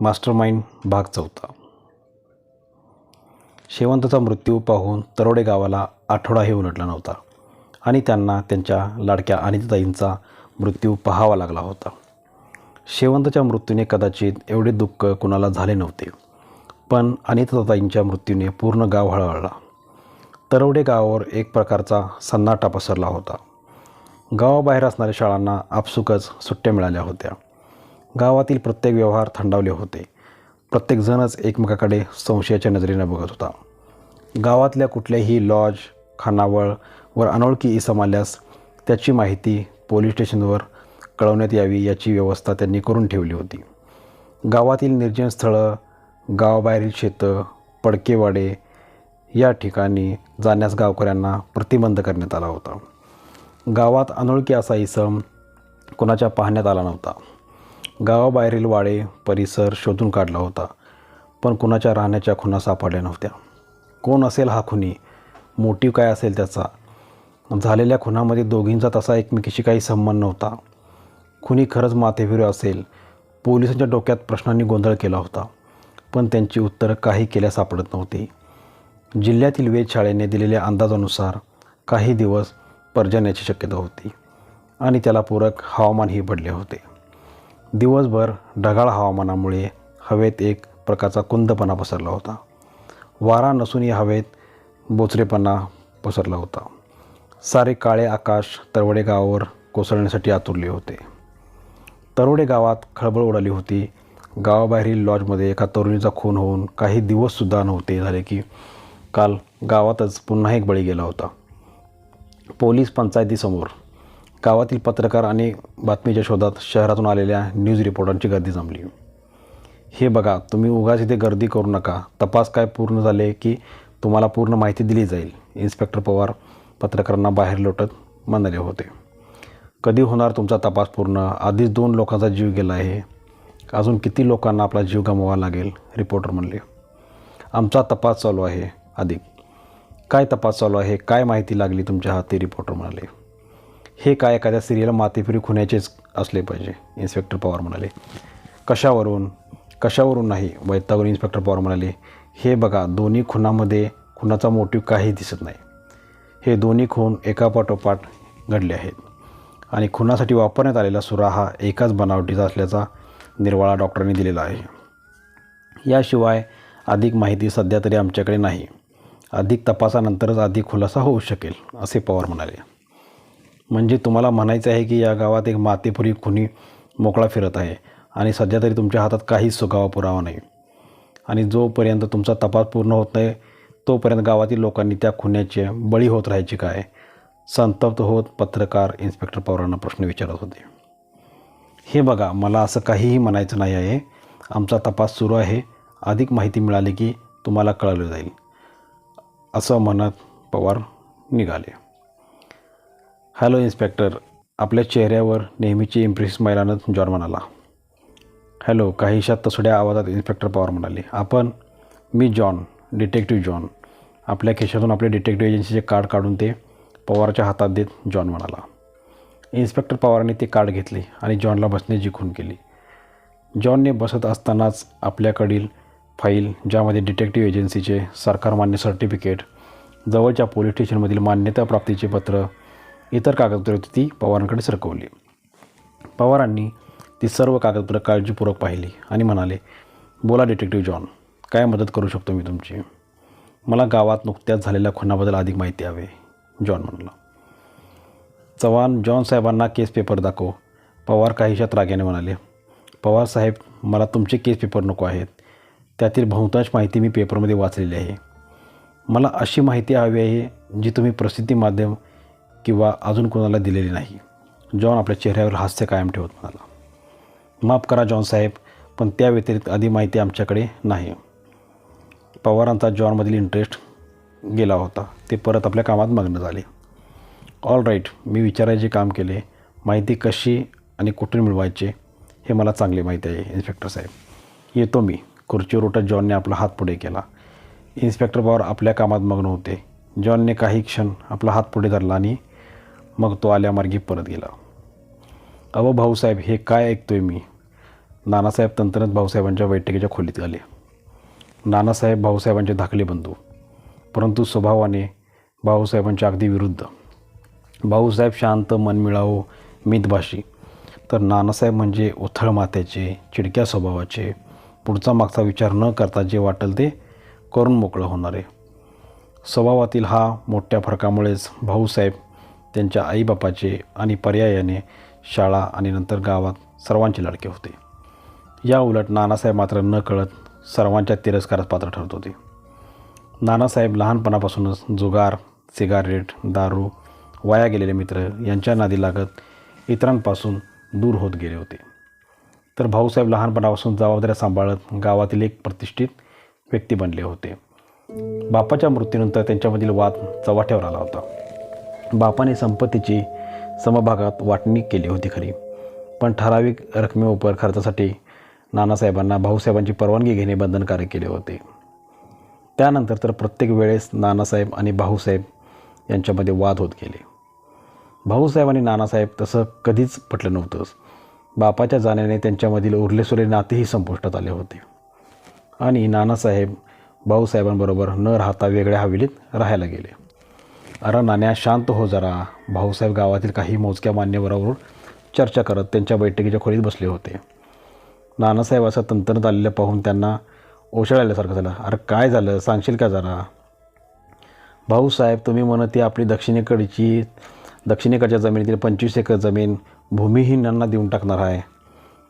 Master mind भाग चौथा. शेवंतचा मृत्यू पाहून तरोडे गावाला आठवडाही उलटला नव्हता आणि त्यांना त्यांच्या लाडक्या अनिताईंचा मृत्यू पाहावा लागला होता. शेवंतच्या मृत्यूने कदाचित एवढे दुःख कुणाला झाले नव्हते पण अनिताताईंच्या मृत्यूने पूर्ण गाव हळहळला. तरवडे गावावर एक प्रकारचा सन्नाटा पसरला होता. गावाबाहेर असणाऱ्या शाळांना आपसुकच सुट्ट्या मिळाल्या होत्या. गावातील प्रत्येक व्यवहार थंडावले होते. प्रत्येकजणच एकमेकाकडे संशयाच्या नजरेने बघत होता. गावातल्या कुठल्याही लॉज खानावळ वर अनोळखी इसम आल्यास त्याची माहिती पोलीस स्टेशनवर कळवण्यात यावी याची व्यवस्था त्यांनी करून ठेवली होती. गावातील निर्जन स्थळं गावाबाहेरील शेतं पडकेवाडे या ठिकाणी जाण्यास गावकऱ्यांना प्रतिबंध करण्यात आला होता. गावात अनोळखी असा इसम कुणाच्या पाहण्यात आला नव्हता. गावाबाहेरील वाडे परिसर शोधून काढला होता पण कुणाच्या राहण्याच्या खुणा सापडल्या नव्हत्या. कोण असेल हा खुनी? मोटिव काय असेल त्याचा? झालेल्या खुनामध्ये दोघींचा तसा एकमेकीशी काही संबंध नव्हता. खुनी खरंच माथेफिरू असेल पोलिसांच्या डोक्यात प्रश्नांनी गोंधळ केला होता पण त्यांची उत्तरं काही केल्या सापडत नव्हती. जिल्ह्यातील वेधशाळेने दिलेल्या अंदाजानुसार काही दिवस पर्जन्याची शक्यता होती आणि त्याला पूरक हवामानही पडले होते. दिवसभर ढगाळ हवामानामुळे हवेत एक प्रकारचा कुंदपणा पसरला होता. वारा नसून या हवेत बोचरेपणा पसरला होता. सारे काळे आकाश तरवडे गावावर कोसळण्यासाठी आतुरले होते. तरवडे गावात खळबळ उडाली होती. गावाबाहेरील लॉजमध्ये एका तरुणीचा खून होऊन काही दिवससुद्धा नव्हते झाले की काल गावातच पुन्हा एक बळी गेला होता. पोलीस पंचायतीसमोर गावातील पत्रकार आणि बातमीच्या शोधात शहरातून आलेल्या न्यूज रिपोर्टांची गर्दी जमली. हे बघा तुम्ही उगाच इथे गर्दी करू नका. तपास काय पूर्ण झाले की तुम्हाला पूर्ण माहिती दिली जाईल. इन्स्पेक्टर पवार पत्रकारांना बाहेर लोटत म्हणाले होते. कधी होणार तुमचा तपास पूर्ण? आधीच दोन लोकांचा जीव गेला आहे. अजून किती लोकांना आपला जीव गमवावा लागेल? रिपोर्टर म्हणले. आमचा तपास चालू आहे अधिक काय तपास चालू आहे? काय माहिती लागली तुमच्या हाती? रिपोर्टर म्हणाले. हे काय एखाद्या सिरियल मातेफिरी खुण्याचेच असले पाहिजे? इन्स्पेक्टर पवार म्हणाले. कशावरून? कशावरून नाही? वैतागून इन्स्पेक्टर पवार म्हणाले. हे बघा दोन्ही खुनामध्ये खुनाचा मोटिव काही दिसत नाही. हे दोन्ही खून एकापाठोपाठ घडले आहेत. आणि खुनासाठी वापरण्यात आलेला सुरा हा एकाच बनावटीचा असल्याचा निर्वाळा डॉक्टरांनी दिलेला आहे. याशिवाय अधिक माहिती सध्या तरी आमच्याकडे नाही. अधिक तपासानंतरच अधिक खुलासा होऊ शकेल असे पवार म्हणाले. म्हणजे तुम्हाला म्हणायचं आहे की या गावात एक मातेपुरी खुनी मोकळा फिरत आहे आणि सध्या तरी तुमच्या हातात काहीच सुगावा पुरावा नाही. आणि जोपर्यंत तुमचा तपास पूर्ण होत नाही तोपर्यंत गावातील लोकांनी त्या खुन्याचे बळी होत राहायचे काय? संतप्त होत पत्रकार इन्स्पेक्टर पवारांना प्रश्न विचारत होते. हे बघा मला असं काहीही म्हणायचं नाही आहे. आमचा तपास सुरू आहे. अधिक माहिती मिळाली की तुम्हाला कळवलं जाईल. असं म्हणत पवार निघाले. हॅलो इन्स्पेक्टर आपल्या चेहऱ्यावर नेहमीची इम्प्रेस स्माईल जॉन म्हणाला. हॅलो काहीशा तसड्या आवाजात इन्स्पेक्टर पवार म्हणाले. आपण मी जॉन डिटेक्टिव्ह जॉन. आपल्या खिशातून आपले डिटेक्टिव्ह एजन्सीचे कार्ड काढून ते पवारच्या हातात देत जॉन म्हणाला. इन्स्पेक्टर पवारांनी ते कार्ड घेतले आणि जॉनला बसणे जिखून केली. जॉनने बसत असतानाच आपल्याकडील फाईल ज्यामध्ये डिटेक्टिव्ह एजन्सीचे सरकारमान्य सर्टिफिकेट जवळच्या पोलीस स्टेशनमधील मान्यता प्राप्तीचे पत्र इतर कागदपत्रे होती ती पवारांकडे सरकवली. पवारांनी ती सर्व कागदपत्रं काळजीपूर्वक पाहिली आणि म्हणाले बोला डिटेक्टिव्ह जॉन काय मदत करू शकतो मी तुमची? मला गावात नुकत्याच झालेल्या खुनाबद्दल अधिक माहिती हवी. जॉन म्हणाला. चव्हाण जॉन साहेबांना केस पेपर दाखव. पवार काहीशा रागेने म्हणाले पवार साहेब मला तुमचे केस पेपर नको आहेत. त्यातील बहुतांश माहिती मी पेपरमध्ये वाचलेली आहे. मला अशी माहिती हवी आहे जी तुम्ही प्रसिद्धी माध्यम किंवा अजून कोणाला दिलेली नाही. जॉन आपल्या चेहऱ्यावर हास्य कायम ठेवत म्हणाला. माफ करा जॉन साहेब पण त्या व्यतिरिक्त आधी माहिती आमच्याकडे नाही. पवारांचा जॉनमधील इंटरेस्ट गेला होता. ते परत आपल्या कामात मग्न झाले. ऑल राईट मी विचारायचे काम केले. माहिती कशी आणि कुठून मिळवायचे हे मला चांगली माहिती आहे इन्स्पेक्टर साहेब. येतो मी. खुर्चीवर उठत जॉनने आपला हात पुढे केला. इन्स्पेक्टर पवार आपल्या कामात मग्न होते. जॉनने काही क्षण आपला हात पुढे धरला आणि मग तो आल्यामार्गी परत गेला. अहो भाऊसाहेब हे काय ऐकतोय मी? नानासाहेब तंत्रज्ञ भाऊसाहेबांच्या बैठकीच्या खोलीत आले. नानासाहेब भाऊसाहेबांचे धाकले बंधू परंतु स्वभावाने भाऊसाहेबांच्या अगदी विरुद्ध. भाऊसाहेब शांत मनमिळावू मितभाषी. तर नानासाहेब म्हणजे उथळ माथ्याचे चिडक्या स्वभावाचे. पुढचा मागचा विचार न करता जे वाटेल ते करून मोकळं होणारे. स्वभावातील हा मोठ्या फरकामुळेच भाऊसाहेब त्यांच्या आईबापाचे आणि पर्यायाने शाळा आणि नंतर गावात सर्वांचे लाडके होते. या उलट नानासाहेब मात्र न कळत सर्वांच्या तिरस्कारास पात्र ठरत होते. नानासाहेब लहानपणापासूनच जुगार सिगारेट दारू वाया गेलेले मित्र यांच्या नादी लागत इतरांपासून दूर होत गेले होते. तर भाऊसाहेब लहानपणापासून जबाबदाऱ्या सांभाळत गावातील एक प्रतिष्ठित व्यक्ती बनले होते. बापाच्या मृत्यूनंतर त्यांच्यामधील वाद चव्हाट्यावर आला होता. बापाने संपत्तीची समभागात वाटणी केली होती खरी. पण ठराविक रकमेवर खर्चासाठी नानासाहेबांना भाऊसाहेबांची परवानगी घेणे बंधनकारक केले होते. त्यानंतर तर प्रत्येक वेळेस नानासाहेब आणि भाऊसाहेब यांच्यामध्ये वाद होत गेले. भाऊसाहेब आणि नानासाहेब तसं कधीच पटलं नव्हतंच. बापाच्या जाण्याने त्यांच्यामधील उरलेसुरले नातेही संपुष्टात आले होते. आणि नानासाहेब भाऊसाहेबांबरोबर न राहता वेगळ्या हवेलीत राहायला गेले. अरे नाण्या शांत हो जरा. भाऊसाहेब गावातील काही मोजक्या मान्यवरावर चर्चा करत त्यांच्या बैठकीच्या खोलीत बसले होते. नानासाहेब असं तंत्रत आलेलं पाहून त्यांना ओशाळल्यासारखं झालं. अरे काय झालं? सांगशील का जरा? भाऊसाहेब तुम्ही म्हणत ती आपली दक्षिणेकडची दक्षिणेकडच्या जमिनीतील पंचवीस एकर जमीन भूमिहीनांना देऊन टाकणार आहे.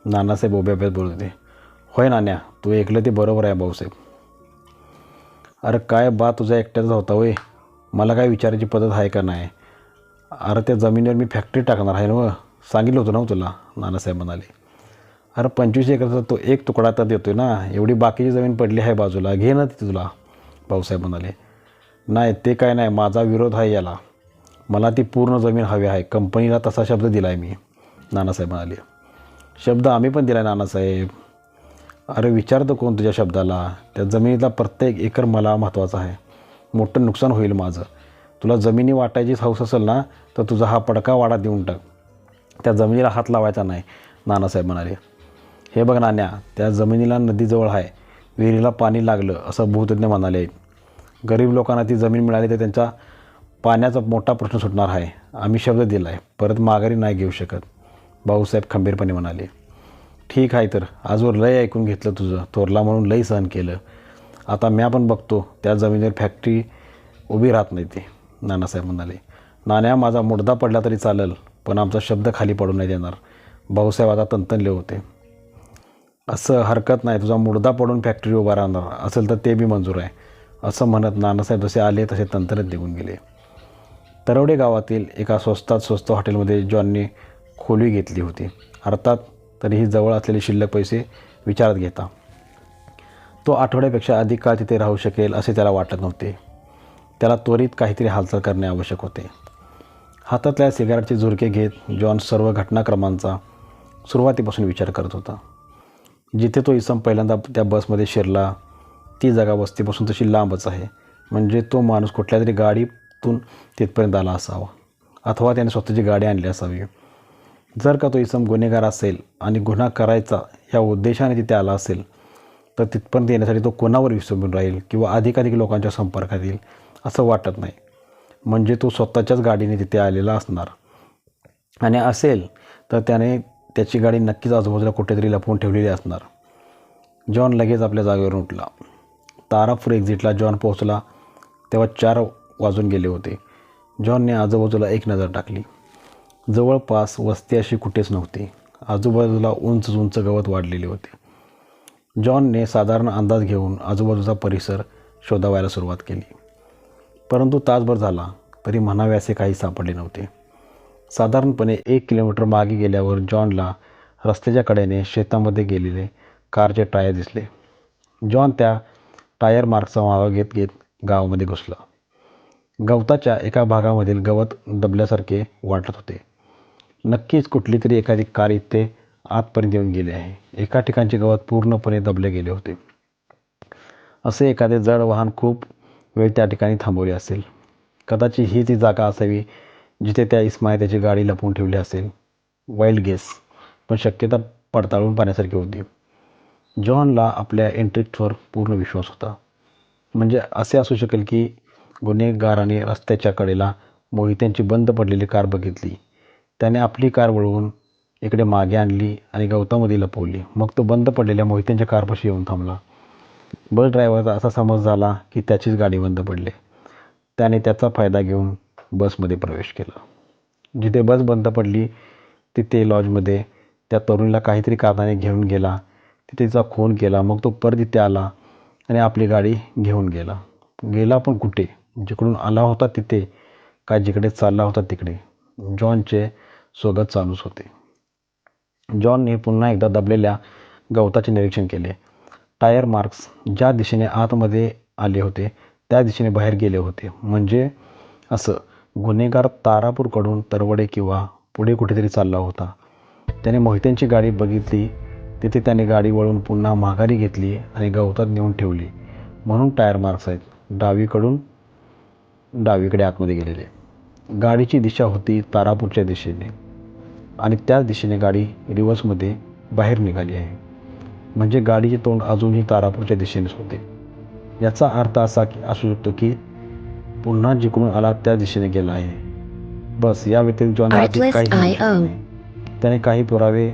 नानासाहेब उभ्या बोलत होते. होय नाण्या तू ऐकलं ते बरोबर आहे भाऊसाहेब. अरे काय बा तुझा एकट्याचा होता होय. मला काय विचारायची पद्धत आहे का नाही? अरे त्या जमिनीवर मी फॅक्टरी टाकणार आहे ना सांगितलं होतं ना हो तुला नानासाहेब म्हणाले. अरे पंचवीस एकरचा तो एक तुकडा तर देतो आहे ना एवढी बाकीची जमीन पडली आहे बाजूला घे ना ती तुला भाऊसाहेब म्हणाले. नाही ते काय नाही माझा विरोध आहे याला. मला ती पूर्ण जमीन हवी आहे कंपनीला तसा शब्द दिला आहे मी नानासाहेब म्हणाले. शब्द आम्ही पण दिला आहे नानासाहेब. अरे विचारतो कोण तुझ्या शब्दाला त्या जमिनीतला प्रत्येक एकर मला महत्त्वाचा आहे. मोठं नुकसान होईल माझं. तुला जमिनी वाटायचीच हौस असेल ना तर तुझा हा पडका वाडा देऊन टाक. त्या जमिनीला हात लावायचा नाही नानासाहेब म्हणाले. हे बघ नाण्या त्या जमिनीला नदीजवळ आहे. विहिरीला पाणी लागलं असं भूतज्ञ म्हणाले. आहेत गरीब लोकांना ती जमीन मिळाली तर त्यांचा पाण्याचा मोठा प्रश्न सुटणार आहे. आम्ही शब्द दिला आहे परत माघारी नाही घेऊ शकत. भाऊसाहेब खंबीरपणे म्हणाले. ठीक आहे तर आजवर लय ऐकून घेतलं तुझं. थोरला म्हणून लई सहन केलं. आता म्या पण बघतो त्या जमिनीवर फॅक्टरी उभी राहत नाही ती. नानासाहेब म्हणाले नाण्या माझा मुडदा पडला तरी चालेल पण आमचा शब्द खाली पडू नाही देणार. भाऊसाहेब आता तंतनले होते. असं हरकत नाही तुझा मुडदा पडून फॅक्टरी उभा राहणार असेल तर ते बी मंजूर आहे. असं म्हणत नानासाहेब जसे आले तसे तंत्रज्ञ निघून गेले. तरवडे गावातील एका स्वस्तात स्वस्त हॉटेलमध्ये जॉनने खोली घेतली होती. अर्थात तरीही जवळ असलेले शिल्लक पैसे विचारात घेता. तो आठवड्यापेक्षा अधिक काळ तिथे राहू शकेल असे त्याला वाटत नव्हते. त्याला त्वरित काहीतरी हालचाल करणे आवश्यक होते. हातातल्या सिगारेटचे झुरके घेत जॉन सर्व घटनाक्रमांचा सुरुवातीपासून विचार करत होता. जिथे तो इसम पहिल्यांदा त्या बसमध्ये शिरला ती जागा वस्तीपासून तशी लांबच आहे. म्हणजे तो माणूस कुठल्या तरी गाडीतून तिथपर्यंत आला असावा अथवा त्याने स्वतःची गाडी आणली असावी. जर का तो इसम गुन्हेगार असेल आणि गुन्हा करायचा या उद्देशाने तिथे आला असेल तर तिथपर्यंत येण्यासाठी तो कोणावर विसंबून राहील किंवा अधिकाधिक लोकांच्या संपर्कात येईल असं वाटत नाही. म्हणजे तो स्वतःच्याच गाडीने तिथे आलेला असणार. आणि असेल तर त्याने त्याची गाडी नक्कीच आजूबाजूला कुठेतरी लपवून ठेवलेली असणार. जॉन लगेच आपल्या जागेवरून उठला. तारापूर एक्झिटला जॉन पोहोचला तेव्हा चार वाजून गेले होते. जॉनने आजूबाजूला एक नजर टाकली. जवळपास वस्ती अशी कुठेच नव्हती. आजूबाजूला उंच उंच गवत वाढलेले होते. जॉनने साधारण अंदाज घेऊन आजूबाजूचा परिसर शोधावायला सुरुवात केली. परंतु तासभर झाला तरी म्हणावे असे काही सापडले नव्हते. साधारणपणे एक किलोमीटर मागे गेल्यावर जॉनला रस्त्याच्या कडेने शेतामध्ये गेलेले कारचे टायर दिसले. जॉन त्या टायर मार्कचा मावा घेत घेत गावामध्ये घुसला. गवताच्या एका भागामधील गवत दबल्यासारखे वाटत होते. नक्कीच कुठली तरी एखादी कार इथे आतपर्यंत येऊन गेले आहे. एका ठिकाणचे गवत पूर्णपणे दबले गेले होते. असे एखादे जड वाहन खूप वेळ त्या ठिकाणी थांबवले असेल. कदाचित ही ती जागा असावी जिथे त्या इस्माय त्याची गाडी लपवून ठेवली असेल. वाईल्ड गेस पण शक्यता पडताळून पाहण्यासारखी होती. जॉनला आपल्या एंट्रिक्टवर पूर्ण विश्वास होता. म्हणजे असे असू शकेल की गुन्हेगाराने रस्त्याच्या कडेला मोहित्यांची बंद पडलेली कार बघितली. त्याने आपली कार वळवून इकडे मागे आणली आणि गवतामध्ये लपवली. मग तो बंद पडलेल्या मोहित्यांच्या कारपाशी येऊन थांबला. बस ड्रायव्हरचा असा समज झाला की त्याचीच गाडी बंद पडली. त्याने त्याचा फायदा घेऊन बसमध्ये प्रवेश केला. जिथे बस बंद पडली तिथे लॉजमध्ये त्या तरुणीला काहीतरी कारणाने घेऊन गेला. तिथे तिचा खून केला. मग तो परत तिथे आला आणि आपली गाडी घेऊन गेला. गेला पण कुठे? जिकडून आला होता तिथे का जिकडे चालला होता तिकडे? जॉनचे स्वागत चालूच होते. जॉनने पुन्हा एकदा दबलेल्या गवताचे निरीक्षण केले. टायर मार्क्स ज्या दिशेने आतमध्ये आले होते त्या दिशेने बाहेर गेले होते. म्हणजे असं गुन्हेगार तारापूरकडून तरवडे किंवा पुढे कुठेतरी चालला होता. त्याने मोहित्यांची गाडी बघितली तिथे त्याने गाडी वळून पुन्हा माघारी घेतली आणि गवतात नेऊन ठेवली. म्हणून टायर मार्क्स आहेत डावीकडून डावीकडे आतमध्ये गेलेले. गाडीची दिशा होती तारापूरच्या दिशेने. आणि त्याच दिशेने गाडी रिव्हर्समध्ये बाहेर निघाली आहे. म्हणजे गाडीचे तोंड अजूनही तारापूरच्या दिशेनेच होते. याचा अर्थ असा की असू शकतो की पुन्हा जिकडून आला त्या दिशेने गेला आहे. बस या व्यतिरिक्त जॉन अधिक काही. त्याने काही पुरावे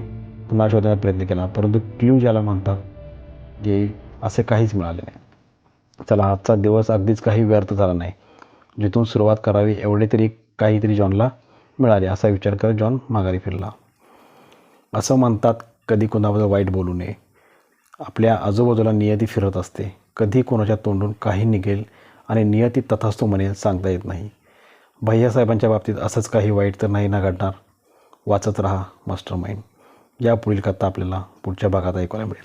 पुन्हा शोधण्याचा प्रयत्न केला परंतु क्ल्यू ज्याला म्हणतात येईल असे काहीच मिळाले नाही. चला आजचा दिवस अगदीच काही व्यर्थ झाला नाही. जिथून सुरुवात करावी एवढे तरी काहीतरी जॉनला मिळाले असा विचार करत जॉन माघारी फिरला. असं म्हणतात कधी कोणाबद्दल वाईट बोलू नये. आपल्या आजूबाजूला नियती फिरत असते. कधी कोणाच्या तोंडून काही निघेल आणि नियती तथास्तू म्हणेल सांगता येत नाही. भैयासाहेबांच्या बाबतीत असंच काही वाईट तर नाही ना घडणार? वाचत राहा मास्टर माइंड या पुढील कथा आपल्याला पुढच्या भागात ऐकायला मिळेल.